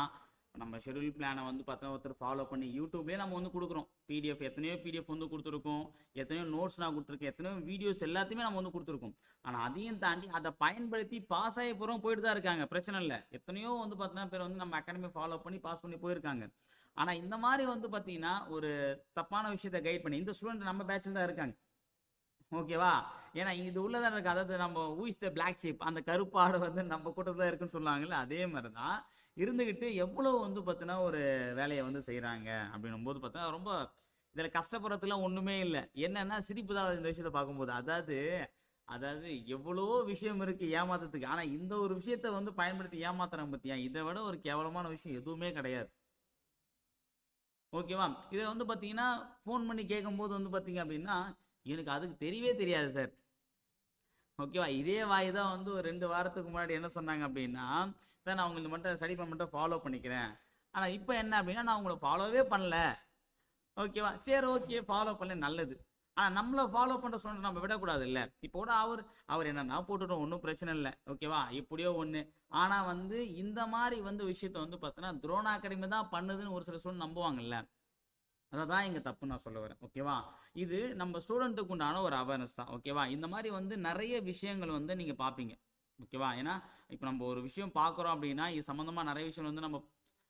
நம்ம ஷெட்யூல் பிளானை வந்து பார்த்தா ஒருத்தர் ஃபாலோ பண்ணி யூடியூப்லேயே நம்ம வந்து கொடுக்குறோம். பிடிஎஃப் எத்தனையோ பிடிஎஃப் வந்து கொடுத்துருக்கோம். எத்தனையோ நோட்ஸ் நான் கொடுத்துருக்கேன். எத்தனையோ வீடியோஸ் எல்லாத்தையுமே நம்ம வந்து கொடுத்துருக்கோம். ஆனால் அதையும் தாண்டி அதை பயன்படுத்தி பாஸ் ஆகி போகிறோம் போயிட்டு தான் இருக்காங்க. பிரச்சனை இல்லை. எத்தனையோ வந்து பார்த்தீங்கன்னா பேர் வந்து நம்ம அகாடமி ஃபாலோ பண்ணி பாஸ் பண்ணி போயிருக்காங்க. ஆனால் இந்த மாதிரி வந்து பார்த்தீங்கன்னா ஒரு தப்பான விஷயத்தை கைட் பண்ணி இந்த ஸ்டூடெண்ட் நம்ம பேட்சில் தான் இருக்காங்க. ஓகேவா ஏன்னா இது உள்ளதான் இருக்குது அதாவது நம்ம ஊஸ் த பிளாக் ஷீப் அந்த கருப்பாடு வந்து நம்ம கூட்டத்தில் இருக்குன்னு சொல்லுவாங்கல்ல அதே மாதிரி தான் இருந்துக்கிட்டு எவ்வளோ வந்து பார்த்தீங்கன்னா ஒரு வேலையை வந்து செய்கிறாங்க அப்படின்னும் போது பார்த்தா ரொம்ப இதில் கஷ்டப்படுறதுலாம் ஒன்றுமே இல்லை. என்னென்னா சிரிப்பு தான் இந்த விஷயத்தை பார்க்கும்போது. அதாவது அதாவது எவ்வளோ விஷயம் இருக்குது ஏமாத்துறதுக்கு. ஆனால் இந்த ஒரு விஷயத்த வந்து பயன்படுத்தி ஏமாத்துறேன் பற்றியா இதை விட ஒரு கேவலமான விஷயம் எதுவுமே கிடையாது. ஓகேவா? இதை வந்து பார்த்தீங்கன்னா ஃபோன் பண்ணி கேட்கும்போது வந்து பார்த்தீங்க அப்படின்னா எனக்கு அதுக்கு தெரியவே தெரியாது சார் ஓகேவா? இதே வாய் தான் வந்து ஒரு ரெண்டு வாரத்துக்கு முன்னாடி என்ன சொன்னாங்க அப்படின்னா சார் நான் உங்களுக்கு மட்டும் ஸ்டடி பண்ண மட்டும் ஃபாலோ பண்ணிக்கிறேன். ஆனால் இப்போ என்ன அப்படின்னா நான் உங்களை ஃபாலோவே பண்ணல. ஓகேவா சரி ஓகே ஃபாலோ பண்ணல நல்லது. ஆனால் நம்மளை ஃபாலோ பண்ணுற சொன்ன நம்ம விடக்கூடாது இல்லை இப்போ கூட அவர் அவர் என்னன்னா போட்டுட்டோம் ஒன்றும் பிரச்சனை இல்லை. ஓகேவா இப்படியோ ஒன்று ஆனால் வந்து இந்த மாதிரி வந்து விஷயத்த வந்து பார்த்தோன்னா துரோணா அகாடமி தான் பண்ணுதுன்னு ஒரு சில ஸ்டூடெண்ட் நம்புவாங்கல்ல. அதை தான் இங்கே தப்பு நான் சொல்ல வரேன். ஓகேவா இது நம்ம ஸ்டூடெண்ட்டுக்கு உண்டான ஒரு அவேர்னஸ் தான். ஓகேவா இந்த மாதிரி வந்து நிறைய விஷயங்கள் வந்து நீங்கள் பார்ப்பீங்க ஓகேவா ஏன்னா இப்போ நம்ம ஒரு விஷயம் பார்க்குறோம் அப்படின்னா இது சம்மந்தமாக நிறைய விஷயம் வந்து நம்ம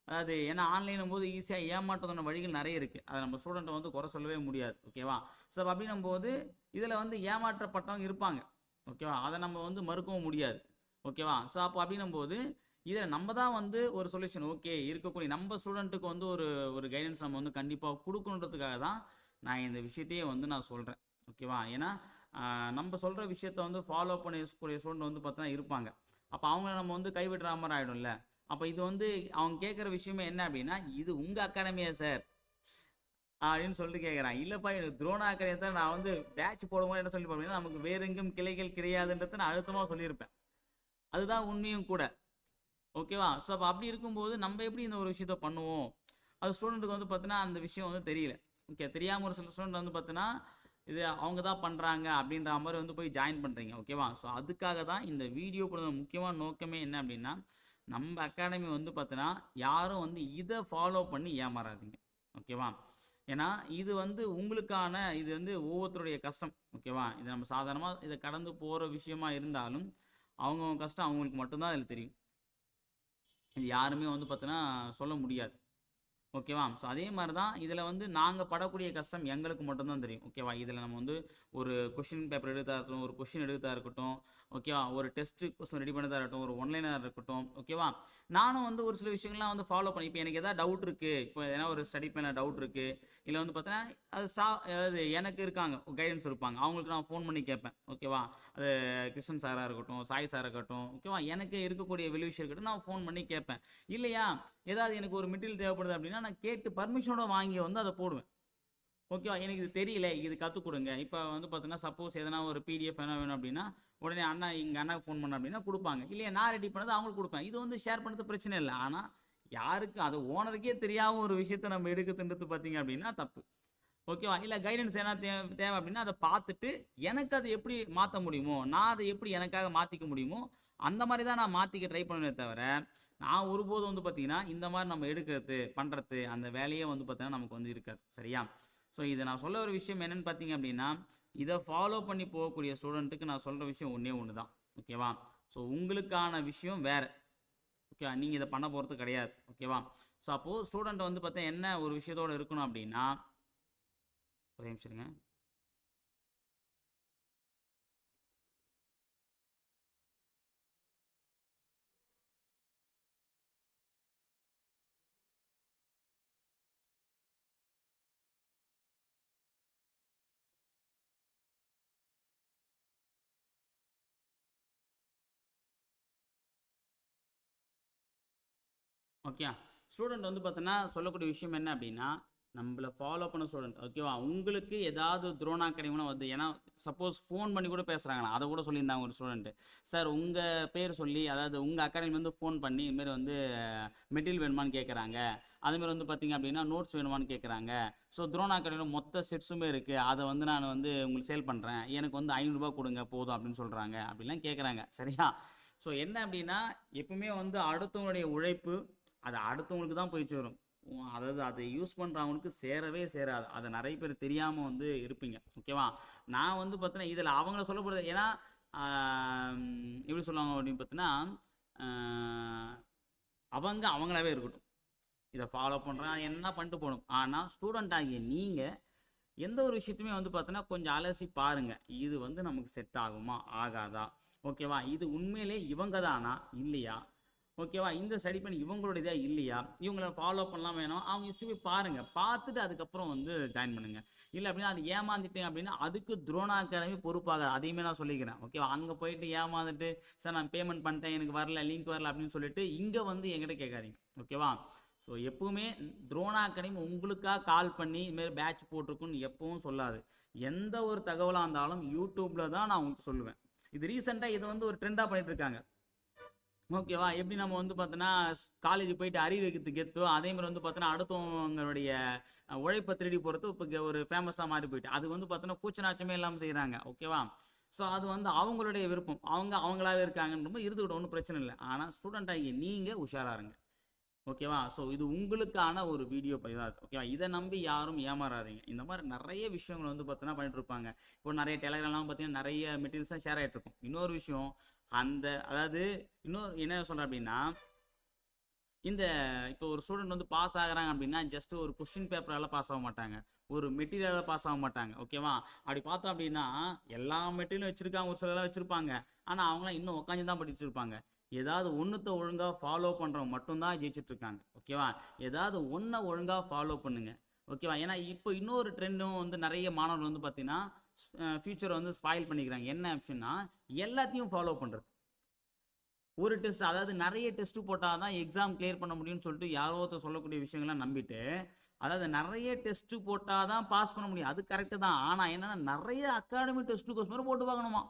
அதாவது ஏன்னா ஆன்லைனும் போது ஈஸியாக ஏமாற்றதான வழிகள் நிறைய இருக்குது அதை நம்ம ஸ்டூடெண்ட்டை வந்து குறை சொல்லவே முடியாது. ஓகேவா ஸோ அப்படின்னும் போது இதில் வந்து ஏமாற்றப்பட்டவங்க இருப்பாங்க. ஓகேவா அதை நம்ம வந்து மறுக்கவும் முடியாது. ஓகேவா ஸோ அப்போ அப்படின்னும் போது இதில் நம்ம தான் வந்து ஒரு சொல்யூஷன் ஓகே இருக்கக்கூடிய நம்ம ஸ்டூடெண்ட்டுக்கு வந்து ஒரு ஒரு கைடன்ஸ் நம்ம வந்து கண்டிப்பாக கொடுக்கணுன்றதுக்காக தான் நான் இந்த விஷயத்தையே வந்து நான் சொல்கிறேன் ஓகேவா ஏன்னா நம்ம சொல்கிற விஷயத்த வந்து ஃபாலோ பண்ணக்கூடிய ஸ்டூடெண்ட் வந்து பார்த்தா இருப்பாங்க. அப்போ அவங்கள நம்ம வந்து கைவிடுற மாதிரி ஆகிடும்ல அப்போ இது வந்து அவங்க கேட்குற விஷயமே என்ன அப்படின்னா இது உங்கள் அகாடமியா சார் அப்படின்னு சொல்லிட்டு கேட்குறான் இல்லைப்பா எனக்கு துரோணா அகாடமியை தான் நான் வந்து பேட்ச் போடும்போது என்ன சொல்லி போடுவேன் நமக்கு வேறு எங்கும் கிளைகள் கிடையாதுன்றத நான் அழுத்தமாக சொல்லியிருப்பேன். அதுதான் உண்மையும் கூட. ஓகேவா ஸோ அப்போ அப்படி இருக்கும்போது நம்ம எப்படி இந்த ஒரு விஷயத்த பண்ணுவோம்? அது ஸ்டூடெண்ட்டுக்கு வந்து பார்த்தீங்கன்னா அந்த விஷயம் வந்து தெரியல. ஓகே தெரியாமல் ஒரு சில ஸ்டூடெண்ட் வந்து பார்த்தீங்கன்னா இது அவங்க தான் பண்ணுறாங்க அப்படின்ற மாதிரி வந்து போய் ஜாயின் பண்ணுறீங்க ஓகேவா ஸோ அதுக்காக தான் இந்த வீடியோ கொடுத்த முக்கியமான நோக்கமே என்ன அப்படின்னா நம்ம அகாடமி வந்து பார்த்தீங்கன்னா யாரும் வந்து இதை ஃபாலோ பண்ணி ஏமாறாதீங்க ஓகேவா ஏன்னா இது வந்து உங்களுக்கான இது வந்து ஒவ்வொருத்தருடைய கஷ்டம் ஓகேவா இது நம்ம சாதாரணமாக இதை கடந்து போகிற விஷயமா இருந்தாலும் அவங்கவுங்க கஷ்டம் அவங்களுக்கு மட்டும்தான் அதில் தெரியும். இது யாருமே வந்து பார்த்தீங்கன்னா சொல்ல முடியாது. ஓகேவா? ஸோ அதே மாதிரி தான் இதில் வந்து நாங்கள் படக்கூடிய கஷ்டம் எங்களுக்கு மட்டும்தான் தெரியும். ஓகேவா? இதில் நம்ம வந்து ஒரு கொஷின் பேப்பர் எடுத்தா இருக்கட்டும் ஒரு கொஷின் எடுத்தா இருக்கட்டும் ஓகேவா ஒரு டெஸ்ட் கொஸ்டின் ரெடி பண்ணதாக இருக்கட்டும் ஒரு ஒன்லைனாக இருக்கட்டும் ஓகேவா நானும் வந்து ஒரு சில விஷயங்கள்லாம் வந்து ஃபாலோ பண்ணி இப்போ எனக்கு எதாவது டவுட் இருக்குது இப்போ எதனா ஒரு ஸ்டடி பண்ண டவுட் இருக்குது இல்லை வந்து பார்த்தீங்கன்னா அது ஸ்டா அதாவது எனக்கு இருக்காங்க கைடன்ஸ் இருப்பாங்க அவங்களுக்கு நான் ஃபோன் பண்ணி கேட்பேன் ஓகேவா அது கிருஷ்ணன் சாராக இருக்கட்டும் சாய் சாராக இருக்கட்டும் ஓகேவா எனக்கு இருக்கக்கூடிய வெளிவிஷயம் இருக்கட்டும் நான் ஃபோன் பண்ணி கேட்பேன். இல்லையா? ஏதாவது எனக்கு ஒரு மெட்டீரியல் தேவைப்படுது அப்படின்னா நான் கேட்டு பர்மிஷனோட வாங்கி வந்து அதை போடுவேன். ஓகேவா? எனக்கு இது தெரியல. இது கற்றுக் கொடுங்க. இப்போ வந்து பார்த்தீங்கன்னா சப்போஸ் எதனா ஒரு பிடிஎஃப் என்ன வேணும் அப்படின்னா உடனே அண்ணா எங்கள் அண்ணாக்கு ஃபோன் பண்ண அப்படின்னா கொடுப்பாங்க. இல்லையா? நான் ரெடி பண்ணது அவங்களுக்கு கொடுப்பேன். இது வந்து ஷேர் பண்ணுறது பிரச்சனை இல்லை. ஆனால் யாருக்கு அது ஓனருக்கே தெரியாம ஒரு விஷயத்த நம்ம எடுக்குதுன்றது பார்த்தீங்க அப்படின்னா தப்பு. ஓகேவா? இல்லை கைடன்ஸ் என்ன தேவை தேவை அப்படின்னா அதை பார்த்துட்டு எனக்கு அதை எப்படி மாற்ற முடியுமோ நான் அதை எப்படி எனக்காக மாற்றிக்க முடியுமோ அந்த மாதிரி தான் நான் மாற்றிக்க ட்ரை பண்ணுவேன் தவிர நான் ஒருபோதும் வந்து பார்த்தீங்கன்னா இந்த மாதிரி நம்ம எடுக்கிறது பண்ணுறது அந்த வேலையே வந்து பார்த்தீங்கன்னா நமக்கு வந்து இருக்காது. சரியா? ஸோ இதை நான் சொல்ல ஒரு விஷயம் என்னன்னு பார்த்தீங்க அப்படின்னா இதை ஃபாலோ பண்ணி போகக்கூடிய ஸ்டூடெண்ட்டுக்கு நான் சொல்கிற விஷயம் ஒன்றே ஒன்று தான் ஓகேவா ஸோ உங்களுக்கான விஷயம் வேறு. ஓகேவா நீங்கள் இதை பண்ண போகிறது கிடையாது. ஓகேவா ஸோ அப்போது ஸ்டூடெண்ட் வந்து பார்த்தா என்ன ஒரு விஷயத்தோட இருக்கணும் அப்படின்னா ஒரு நிமிஷம் ஓகே ஸ்டூடெண்ட் வந்து பார்த்தோன்னா சொல்லக்கூடிய விஷயம் என்ன அப்படின்னா நம்மளை ஃபாலோ பண்ண ஸ்டூடெண்ட் ஓகேவா உங்களுக்கு ஏதாவது துரோணா கிடைக்கும்னா வந்து ஏன்னா சப்போஸ் ஃபோன் பண்ணி கூட பேசுகிறாங்களா அதை கூட சொல்லியிருந்தாங்க ஒரு ஸ்டூடெண்ட்டு சார் உங்கள் பேர் சொல்லி அதாவது உங்கள் அகாடமி வந்து ஃபோன் பண்ணி இதுமாரி வந்து மெட்டீரியல் வேணுமான்னு கேட்குறாங்க அதுமாரி வந்து பார்த்தீங்க அப்படின்னா நோட்ஸ் வேணுமான்னு கேட்குறாங்க ஸோ துரோணா அகாடமியில் மொத்த செட்ஸுமே இருக்குது அதை வந்து நான் வந்து உங்களுக்கு சேல் பண்ணுறேன் எனக்கு வந்து ஐநூறுரூபா கொடுங்க போதும் அப்படின்னு சொல்கிறாங்க அப்படிலாம் கேட்குறாங்க சரியா? ஸோ என்ன அப்படின்னா எப்பவுமே வந்து அடுத்தவங்களுடைய உழைப்பு அது அடுத்தவங்களுக்கு தான் போய் சேரும். அதாவது அதை யூஸ் பண்ணுறவங்களுக்கு சேரவே சேராது. அதை நிறைய பேர் தெரியாமல் வந்து இருப்பீங்க. ஓகேவா? நான் வந்து பார்த்தீங்கன்னா இதில் அவங்கள சொல்ல போகிறது ஏன்னா எப்படி சொல்லுவாங்க அப்படின்னு பார்த்தீங்கன்னா அவங்க அவங்களாவே இருக்கட்டும். இதை ஃபாலோ பண்ணுறாங்க என்ன பண்ணிட்டு போகணும். ஆனால் ஸ்டூடெண்ட் ஆகிய நீங்கள் எந்த ஒரு விஷயத்தையுமே வந்து பார்த்தோன்னா கொஞ்சம் அலசி பாருங்க. இது வந்து நமக்கு செட் ஆகுமா? ஆகாதா? ஓகேவா? இது உண்மையிலே இவங்க தானா இல்லையா? ஓகேவா? இந்த ஸ்டடி பண்ணி இவங்களுடையதா இல்லையா? இவங்கள ஃபாலோ பண்ணலாம் வேணும். அவங்க இஷ்டம் போய் பாருங்க. பார்த்துட்டு அதுக்கப்புறம் வந்து ஜாயின் பண்ணுங்க. இல்லை அப்படின்னா அது ஏமாந்துட்டேன் அப்படின்னா அதுக்கு துரோணா அகாடமி பொறுப்பாக. அதையுமே நான் சொல்லிக்கிறேன். ஓகேவா? அங்கே போயிட்டு ஏமாந்துட்டு சார் நான் பேமெண்ட் பண்ணிட்டேன். எனக்கு வரல. லிங்க் வரல. அப்படின்னு சொல்லிட்டு இங்கே வந்து என்கிட்ட கேட்காதீங்க. ஓகேவா? ஸோ எப்பவுமே துரோணா அகாடமி உங்களுக்காக கால் பண்ணி இதுமாரி பேட்ச் போட்டிருக்குன்னு எப்பவும் சொல்லாது. எந்த ஒரு தகவலாக இருந்தாலும் யூடியூப்பில் தான் நான் உங்களுக்கு சொல்லுவேன். இது ரீசெண்டாக இதை வந்து ஒரு ட்ரெண்டாக பண்ணிட்டு இருக்காங்க. ஓகேவா? எப்படி நம்ம வந்து பார்த்தோன்னா காலேஜ் போயிட்டு அறிவிக்கிறது கெத்தோ அதே மாதிரி வந்து பார்த்தோன்னா அடுத்தவங்களுடைய உழைப்பை திருடி போகிறது இப்போ ஒரு ஃபேமஸாக மாறி போயிட்டு. அது வந்து பார்த்தோன்னா கூச்சநாச்சமே இல்லாமல் செய்கிறாங்க ஓகேவா? ஸோ அது வந்து அவங்களுடைய விருப்பம். அவங்க அவங்களாவே இருக்காங்கன்றப்போ இருந்துக்கிட்ட ஒன்றும் பிரச்சனை இல்லை. ஆனால் ஸ்டூடெண்ட் ஆகி நீங்கள் உஷாராக இருங்க. ஓகேவா? ஸோ இது உங்களுக்கான ஒரு வீடியோ பதிவாக ஓகேவா? இதை நம்பி யாரும் ஏமாறாதீங்க. இந்த மாதிரி நிறைய விஷயங்கள் வந்து பார்த்தோன்னா பண்ணிட்டு இருப்பாங்க. இப்போ நிறைய டெலகிராம்லாம் பார்த்தீங்கன்னா நிறைய மெட்டீரியல்ஸாக ஷேர் ஆகிட்டு இருக்கும். இன்னொரு விஷயம் அந்த அதாவது இன்னொரு என்ன சொல்கிறேன் அப்படின்னா இந்த இப்போ ஒரு ஸ்டூடெண்ட் வந்து பாஸ் ஆகுறாங்க அப்படின்னா ஜஸ்ட் ஒரு கொஸ்டின் பேப்பரால் பாஸ் ஆக மாட்டாங்க. ஒரு மெட்டீரியலால் பாஸ் ஆக மாட்டாங்க. ஓகேவா அப்படி பார்த்தோம் அப்படின்னா எல்லா மெட்டீரியலும் வச்சுருக்காங்க ஒரு சிலர்லாம் வச்சுருப்பாங்க. ஆனால் அவங்களாம் இன்னும் உட்காந்து தான் படிச்சுட்டு இருப்பாங்க. ஏதாவது ஒன்றுத்த ஒழுங்காக ஃபாலோ பண்ணுறவங்க மட்டும்தான் ஜெயிச்சுட்டு இருக்காங்க. ஓகேவா ஏதாவது ஒன்றை ஒழுங்காக ஃபாலோ பண்ணுங்க. ஓகேவா ஏன்னா இப்போ இன்னொரு ட்ரெண்டும் வந்து நிறைய மாணவர்கள் வந்து பார்த்தீங்கன்னா ஃபியூச்சரை வந்து ஸ்பாயில் பண்ணிக்கிறாங்க. என்ன ஆப்ஷன்னா எல்லாத்தையும் ஃபாலோ பண்ணுறது ஒரு டெஸ்ட் அதாவது நிறைய டெஸ்ட் போட்டால் தான் எக்ஸாம் கிளியர் பண்ண முடியும்னு சொல்லிட்டு யாரோ ஒருத்தர் சொல்லக்கூடிய விஷயங்கள்லாம் நம்பிட்டு அதாவது நிறைய டெஸ்ட் போட்டால் தான் பாஸ் பண்ண முடியும். அது கரெக்டு தான். ஆனால் என்னன்னா நிறைய அகாடமி டெஸ்ட்டு கோர்ஸ் போட்டு பார்க்கணுமா?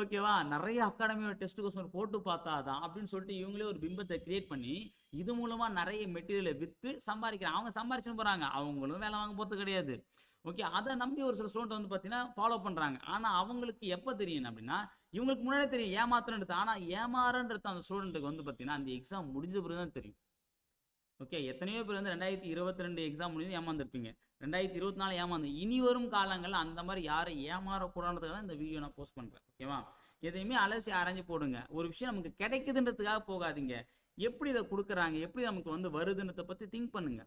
ஓகேவா நிறைய அகாடமியோட டெஸ்ட் கோர்ஸ் போட்டு பார்த்தா தான் அப்படின்னு சொல்லிட்டு இவங்களே ஒரு பிம்பத்தை கிரியேட் பண்ணி இது மூலமா நிறைய மெட்டீரியலை விற்று சம்பாதிக்கிறாங்க. அவங்க சம்பாரிச்சு போறாங்க. அவங்களும் வேலை வாங்க போகிறது கிடையாது. ஓகே அதை நம்பி ஒரு சில ஸ்டூடெண்ட் வந்து பார்த்தீங்கன்னா ஃபாலோ பண்ணுறாங்க ஆனால் அவங்களுக்கு எப்போ தெரியும் அப்படின்னா இவங்களுக்கு முன்னாடியே தெரியும் ஏமாத்துறது ஆனால் ஏமாறன்றது அந்த ஸ்டூடெண்ட்டுக்கு வந்து பார்த்தீங்கன்னா அந்த எக்ஸாம் முடிஞ்ச பிறகு தான் தெரியும். ஓகே எத்தனையோ பேர் வந்து ரெண்டாயிரத்தி இருபத்தி ரெண்டு எக்ஸாம் முடிஞ்சு ஏமாந்துருப்பீங்க. ரெண்டாயிரத்தி இருபத்தி நாலு ஏமாந்து. இனி வரும் காலங்களில் அந்த மாதிரி யாரை ஏமாறக்கூடாதுக்காக தான் இந்த வீடியோ நான் போஸ்ட் பண்ணுறேன் ஓகேவா எதையுமே அலசி அரைஞ்சு போடுங்க. ஒரு விஷயம் நமக்கு கிடைக்குதுன்றதுக்காக போகாதீங்க. எப்படி இதை கொடுக்குறாங்க? எப்படி நமக்கு வந்து வருதுன்றதை பற்றி திங்க் பண்ணுங்க.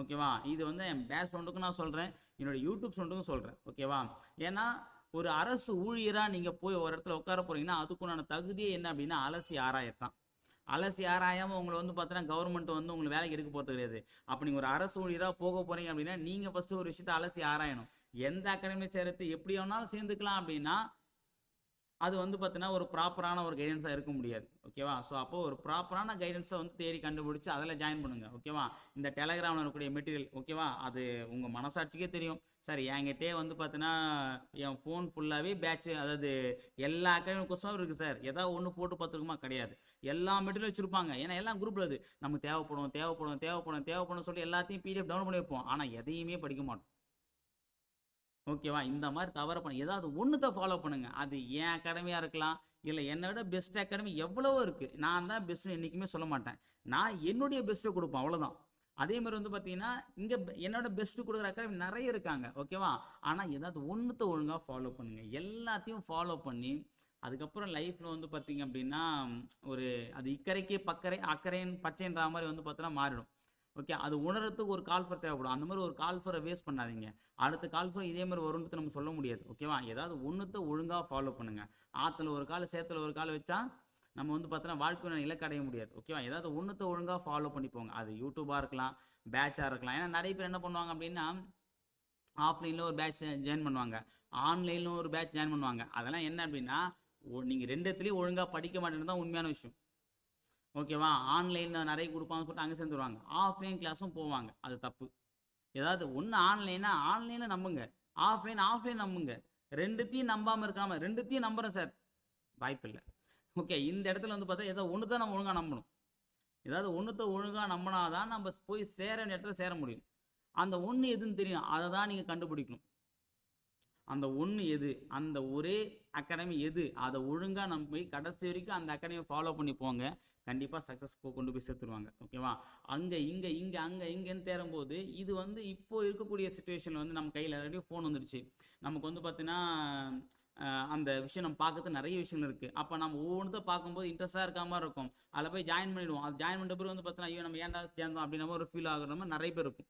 ஓகேவா? இது வந்து என் பேஸ் ஒன்றுக்கும் நான் சொல்கிறேன் என்னோடய யூடியூப் ஒன்றுக்கும் சொல்கிறேன் ஓகேவா? ஏன்னா ஒரு அரசு ஊழியராக நீங்கள் போய் ஒரு இடத்துல உட்கார போகிறீங்கன்னா அதுக்குண்டான தகுதியே என்ன அப்படின்னா அலசி ஆராயத்தான் அலசி ஆராயாமல் உங்களை வந்து பார்த்தீங்கன்னா கவர்மெண்ட் வந்து உங்களை வேலைக்கு எடுக்க போகிறது கிடையாது. அப்போ நீங்கள் ஒரு அரசு ஊழியராக போக போகிறீங்க அப்படின்னா நீங்கள் ஃபஸ்ட்டு ஒரு விஷயத்தை அலசி ஆராயணும். எந்த அகாடமி சேர்த்து எப்படி வேணாலும் சேர்ந்துக்கலாம் அப்படின்னா அது வந்து பார்த்தீங்கன்னா ஒரு ப்ராப்பரான ஒரு கைடன்ஸாக இருக்க முடியாது. ஓகேவா? ஸோ அப்போ ஒரு ப்ராப்பரான கைடன்ஸை வந்து தேடி கண்டுபிடிச்சி அதில் ஜாயின் பண்ணுங்கள் ஓகேவா? இந்த டெலகிராமில் இருக்கக்கூடிய மெட்டீரியல் ஓகேவா? அது உங்கள் மனசாட்சிக்கே தெரியும். சார் என்கிட்டே வந்து பார்த்தீங்கன்னா என் ஃபோன் ஃபுல்லாகவே பேட்ச் அதாவது எல்லா அகாடமி கொஸ்டும் இருக்குது சார் ஏதாவது ஒன்று போட்டு பார்த்துருக்குமா கிடையாது. எல்லா மெட்டீரியல் வச்சுருப்பாங்க. ஏன்னா எல்லாம் குரூப்பில் அது. நமக்கு தேவைப்படும் தேவைப்படும் தேவைப்படும் தேவைப்படும் சொல்லி எல்லாத்தையும் பிடிஎஃப் டவுன்லோட் பண்ணி வைப்போம். ஆனால் எதையுமே படிக்க மாட்டோம். ஓகேவா? இந்த மாதிரி தவற பண்ண. ஏதாவது ஒன்றுத்தை ஃபாலோ பண்ணுங்கள் அது ஏன் அகாடமியாக இருக்கலாம். இல்லை என்னை விட பெஸ்ட் அகாடமி எவ்வளவோ இருக்குது நான் தான் பெஸ்ட்னு என்றைக்குமே சொல்ல மாட்டேன். நான் என்னுடைய பெஸ்ட்டை கொடுப்பேன். அவ்வளோதான் அதே மாதிரி வந்து பார்த்தீங்கன்னா இங்கே என்னோட பெஸ்ட்டு கொடுக்குற அகாடமி நிறைய இருக்காங்க. ஓகேவா? ஆனால் ஏதாவது ஒன்றுத்தை ஒழுங்காக ஃபாலோ பண்ணுங்கள் எல்லாத்தையும் ஃபாலோ பண்ணி அதுக்கப்புறம் லைஃப்பில் வந்து பார்த்தீங்க அப்படின்னா ஒரு அது இக்கரைக்கு பக்கரை அக்கறைன்னு பச்சைன்ற மாதிரி வந்து பார்த்தோன்னா மாறிடும். ஓகே அது உணரத்துக்கு ஒரு கால்ஃபர் தேவைப்படும். அந்த மாதிரி ஒரு கால்ஃபரை வேஸ்ட் பண்ணாதீங்க. அடுத்த கால்ஃபர் இதே மாதிரி வரும்ன்றது நம்ம சொல்ல முடியாது. ஓகேவா ஏதாவது ஒன்றுத்தை ஒழுங்காக ஃபாலோ பண்ணுங்க. ஆற்றுல ஒரு கால் சேத்துல ஒரு கால் வச்சா நம்ம வந்து பார்த்தோன்னா வாழ்க்கையை இலக்கு அடைய முடியாது. ஓகேவா ஏதாவது ஒன்றுத்தை ஒழுங்காக ஃபாலோ பண்ணிப்போங்க அது யூடியூபாக இருக்கலாம் பேட்சாக இருக்கலாம். ஏன்னா நிறைய பேர் என்ன பண்ணுவாங்க அப்படின்னா ஆஃப்லைனில் ஒரு பேட்ச் ஜாயின் பண்ணுவாங்க. ஆன்லைனில் ஒரு பேட்ச் ஜாயின் பண்ணுவாங்க. அதெல்லாம் என்ன அப்படின்னா நீங்கள் ரெண்டு இடத்துலையும் ஒழுங்காக படிக்க மாட்டேன்னு தான் உண்மையான விஷயம். ஓகேவா? ஆன்லைனில் நிறைய கொடுப்பாங்கன்னு சொல்லிட்டு அங்கே சேர்ந்துருவாங்க ஆஃப்லைன் கிளாஸும் போவாங்க. அது தப்பு. ஏதாவது ஒன்று ஆன்லைனா ஆன்லைனில் நம்புங்க. ஆஃப்லைன் ஆஃப்லைன் நம்புங்க. ரெண்டுத்தையும் நம்பாமல் இருக்காமல் ரெண்டுத்தையும் நம்புகிறேன் சார் வாய்ப்பில்லை. ஓகே இந்த இடத்துல வந்து பார்த்தா ஏதோ ஒன்று தான் நம்ம ஒழுங்காக நம்பணும். ஏதாவது ஒன்றுத்தை ஒழுங்காக நம்பினா தான் நம்ம போய் சேர வேண்டிய இடத்துல சேர முடியும். அந்த ஒன்று எதுன்னு தெரியும். அதை தான் நீங்கள் கண்டுபிடிக்கணும். அந்த ஒன்று எது? அந்த ஒரே அகாடமி எது? அதை ஒழுங்காக நம்ம போய் கடைசி வரைக்கும் அந்த அகாடமியை ஃபாலோ பண்ணி போங்க. கண்டிப்பாக சக்ஸஸ் கொண்டு போய் சேர்த்துருவாங்க ஓகேவா அங்கே இங்கே இங்கே அங்கே இங்கேன்னு தேரும்போது இது வந்து இப்போ இருக்கக்கூடிய சுச்சுவேஷனில் வந்து நம்ம கையில் ஆல்ரெடி ஃபோன் வந்துடுச்சு நமக்கு வந்து பார்த்தீங்கன்னா அந்த விஷயம் நம்ம பார்க்கறது நிறைய விஷயங்கள் இருக்குது அப்போ நம்ம ஒவ்வொன்றும் பார்க்கும்போது இன்ட்ரெஸ்ட்டாக இருக்க மாதிரி இருக்கும். அதில் போய் ஜாயின் பண்ணிடுவோம். அது ஜாயின் பண்ணிட்ட பிறகு வந்து பார்த்தீங்கன்னா ஐயோ நம்ம ஏன்டா சேர்ந்தோம் அப்படின்ற ஒரு ஃபீல் ஆகுற மாதிரி நிறைய பேர் இருக்கும்.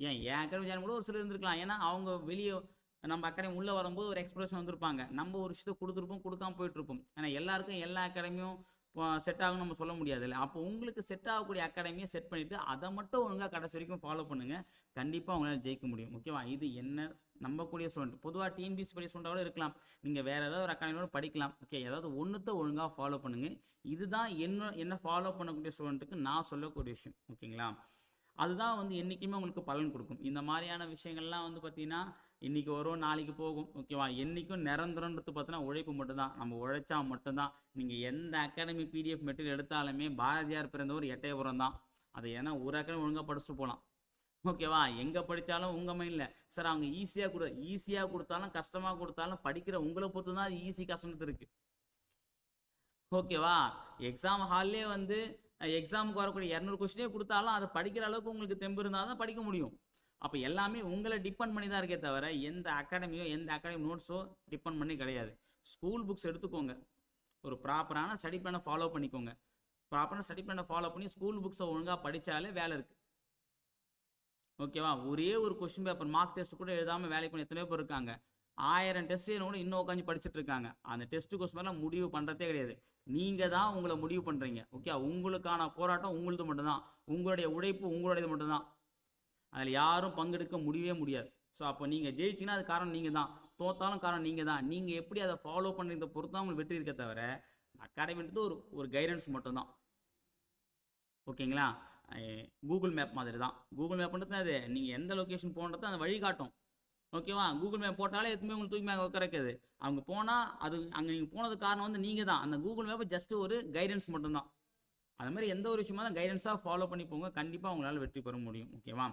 ஏன் என் அக்கடமி ஜாயின் கூட ஒரு சிலர் இருந்திருக்கலாம். ஏன்னா அவங்க வெளியே நம்ம அகாடமி உள்ளே வரும்போது ஒரு எக்ஸ்பிரஷன் வந்திருப்பாங்க. நம்ம ஒரு விஷயத்தை கொடுத்துருப்போம் கொடுக்காம போயிட்டுருப்போம். ஏன்னா எல்லாருக்கும் எல்லா அகாடமியும் செட் ஆகும் நம்ம சொல்ல முடியாது இல்லை அப்போ உங்களுக்கு செட் ஆகக்கூடிய அகாடமியை செட் பண்ணிவிட்டு அதை மட்டும் ஒழுங்காக கடைசி வரைக்கும் ஃபாலோ பண்ணுங்கள் கண்டிப்பாக உங்களால் ஜெயிக்க முடியும். ஓகேவா? இது என்ன நம்பக்கூடிய ஸ்டூடெண்ட் பொதுவாக டிஎன்பிசி படி ஸ்டூடெண்டாக கூட இருக்கலாம். நீங்கள் வேறு ஏதாவது ஒரு அகாடமியோட படிக்கலாம். ஓகே ஏதாவது ஒன்றுத்த ஒழுங்காக ஃபாலோ பண்ணுங்கள் இதுதான் என்ன என்ன ஃபாலோ பண்ணக்கூடிய ஸ்டூடெண்ட்டுக்கு நான் சொல்லக்கூடிய விஷயம். ஓகேங்களா? அதுதான் வந்து என்றைக்குமே உங்களுக்கு பலன் கொடுக்கும். இந்த மாதிரியான விஷயங்கள்லாம் வந்து பார்த்தீங்கன்னா இன்றைக்கி வரும் நாளைக்கு போகும். ஓகேவா? என்றைக்கும் நிரந்தரன்றது பார்த்தோன்னா உழைப்பு மட்டும்தான். நம்ம உழைச்சா மட்டும்தான். நீங்கள் எந்த அகாடமி பிடிஎஃப் மெட்டீரியல் எடுத்தாலுமே பாரதியார் பிறந்தவர் எட்டயபுரம் தான். அதை ஏன்னா ஒரு அகாடமி ஒழுங்காக படிச்சுட்டு போகலாம் ஓகேவா? எங்கே படித்தாலும் உங்கள் மைண்டில் சார் அவங்க ஈஸியாக கொடு ஈஸியாக கொடுத்தாலும் கஷ்டமாக கொடுத்தாலும் படிக்கிற உங்களை பொறுத்து தான் அது ஈஸி கஷ்டம்னு இருக்குது ஓகேவா எக்ஸாம் ஹால்லே வந்து எக்ஸாமுக்கு வரக்கூடிய இரநூறு கொஸ்டினே கொடுத்தாலும் அதை படிக்கிற அளவுக்கு உங்களுக்கு தெம்பு இருந்தால் தான் படிக்க முடியும். அப்போ எல்லாமே உங்களை டிபெண்ட் பண்ணி தான் இருக்கே தவிர எந்த அகாடமியோ எந்த அகாடமி நோட்ஸோ டிபெண்ட் பண்ணி கிடையாது. ஸ்கூல் புக்ஸ் எடுத்துக்கோங்க. ஒரு ப்ராப்பரான ஸ்டடி பிளானை ஃபாலோ பண்ணிக்கோங்க. ப்ராப்பரான ஸ்டடி பிளானை ஃபாலோ பண்ணி ஸ்கூல் புக்ஸை ஒழுங்காக படித்தாலே வேலை இருக்குது ஓகேவா ஒரே ஒரு கொஸ்டின் பேப்பர் மார்க் டெஸ்ட் கூட எழுதாமல் வேலைக்கு பண்ணி எத்தனையோ பேர் இருக்காங்க. ஆயிரம் டெஸ்ட் கூட இன்னும் உட்காந்து படிச்சுட்டு இருக்காங்க. அந்த டெஸ்ட் கொஸ்டின் முடிவு பண்ணுறதே கிடையாது. நீங்கள் தான் உங்களை முடிவு பண்ணுறீங்க ஓகே உங்களுக்கான போராட்டம் உங்களுது மட்டும்தான். உங்களுடைய உழைப்பு உங்களுடையது மட்டும்தான். அதில் யாரும் பங்கெடுக்க முடியவே முடியாது. ஸோ அப்போ நீங்கள் ஜெயிச்சிங்கன்னா அது காரணம் நீங்கள் தான். தோத்தாலும் காரணம் நீங்கள் தான். நீங்கள் எப்படி அதை ஃபாலோ பண்ணுறத பொறுத்து தான் உங்களுக்கு வெற்றி இருக்க தவிர அகாடமின்றது ஒரு ஒரு கைடன்ஸ் மட்டும்தான் ஓகேங்களா? கூகுள் மேப் மாதிரி தான். கூகுள் மேப்ன்றது அது. நீங்கள் எந்த லொக்கேஷன் போன்றதை அந்த வழி காட்டும் ஓகேவா கூகுள் மேப் போட்டாலே எதுவுமே உங்களுக்கு தூக்கி மேலே உட்காரக்காது அவங்க போனால் அது அங்கே நீங்கள் போனதுக்கு காரணம் வந்து நீங்கள் தான். அந்த கூகுள் மேப் ஜஸ்ட் ஒரு கைடன்ஸ் மட்டும்தான் அது மாதிரி எந்த ஒரு விஷயமா தான் கைடன்ஸாக ஃபாலோ பண்ணி போங்க. கண்டிப்பாக உங்களால் வெற்றி பெற முடியும். ஓகேவா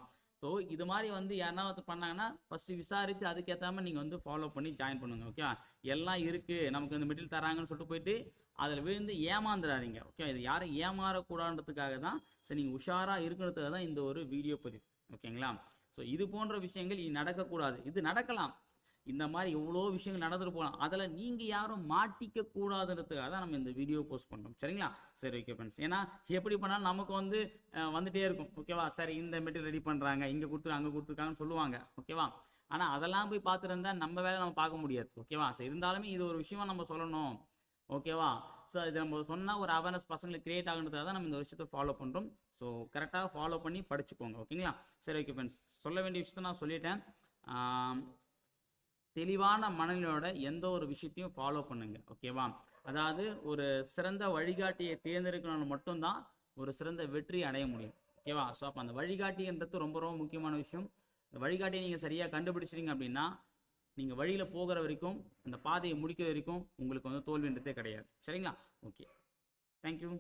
ஸோ இது மாதிரி வந்து யாருனா பண்ணாங்கன்னா ஃபஸ்ட்டு விசாரித்து அதுக்கேற்ற மாதிரி நீங்கள் வந்து ஃபாலோ பண்ணி ஜாயின் பண்ணுங்க ஓகேவா எல்லாம் இருக்குது நமக்கு இந்த மெட்டீரியல் தராங்கன்னு சொல்லிட்டு போயிட்டு அதில் விழுந்து ஏமாந்துடாதீங்க ஓகே இது யாரும் ஏமாறக்கூடாதுன்றதுக்காக தான் சரி நீங்கள் உஷாராக இருக்கிறதுக்காக தான் இந்த ஒரு வீடியோ பதிவு ஓகேங்களா ஸோ இது போன்ற விஷயங்கள் நடக்கக்கூடாது. இது நடக்கலாம் இந்த மாதிரி எவ்வளோ விஷயங்கள் நடந்துட்டு போகலாம் அதில் நீங்கள் யாரும் மாட்டிக்க கூடாதுன்றதுக்காக தான் நம்ம இந்த வீடியோ போஸ்ட் பண்ணுறோம். சரிங்களா? சரி ஓகே ஃப்ரெண்ட்ஸ் ஏன்னா எப்படி பண்ணாலும் நமக்கு வந்து வந்துட்டே இருக்கும். ஓகேவா சரி இந்த மெட்டீரியல் ரெடி பண்ணுறாங்க இங்கே கொடுத்துரு அங்கே கொடுத்துருக்காங்கன்னு சொல்லுவாங்க. ஓகேவா ஆனால் அதெல்லாம் போய் பார்த்துருந்தா நம்ம வேலை நம்ம பார்க்க முடியாது. ஓகேவா ஸோ இருந்தாலுமே இது ஒரு விஷயமா நம்ம சொல்லணும். ஓகேவா ஸோ இது நம்ம சொன்னால் ஒரு அவேர்னஸ் பசங்களுக்கு கிரியேட் ஆகுன்றதுக்காக தான் நம்ம இந்த விஷயத்தை ஃபாலோ பண்ணுறோம் ஸோ கரெக்டாக ஃபாலோ பண்ணி படிச்சுக்கோங்க. ஓகேங்களா சரி ஓகே ஃப்ரெண்ட்ஸ் சொல்ல வேண்டிய விஷயத்த நான் சொல்லிட்டேன். தெளிவான மனநிலையோட எந்த ஒரு விஷயத்தையும் ஃபாலோ பண்ணுங்க ஓகேவா அதாவது ஒரு சிறந்த வழிகாட்டியை தேர்ந்தெடுக்கணும்னு மட்டும்தான் ஒரு சிறந்த வெற்றி அடைய முடியும் ஓகேவா ஸோ அப்போ அந்த வழிகாட்டின்றது ரொம்ப ரொம்ப முக்கியமான விஷயம். இந்த வழிகாட்டியை நீங்கள் சரியாக கண்டுபிடிச்சிட்டீங்க அப்படின்னா நீங்கள் வழியில் போகிற வரைக்கும் அந்த பாதையை முடிக்கிற வரைக்கும் உங்களுக்கு வந்து தோல்வின்றதே கிடையாது. சரிங்களா? Okay thank you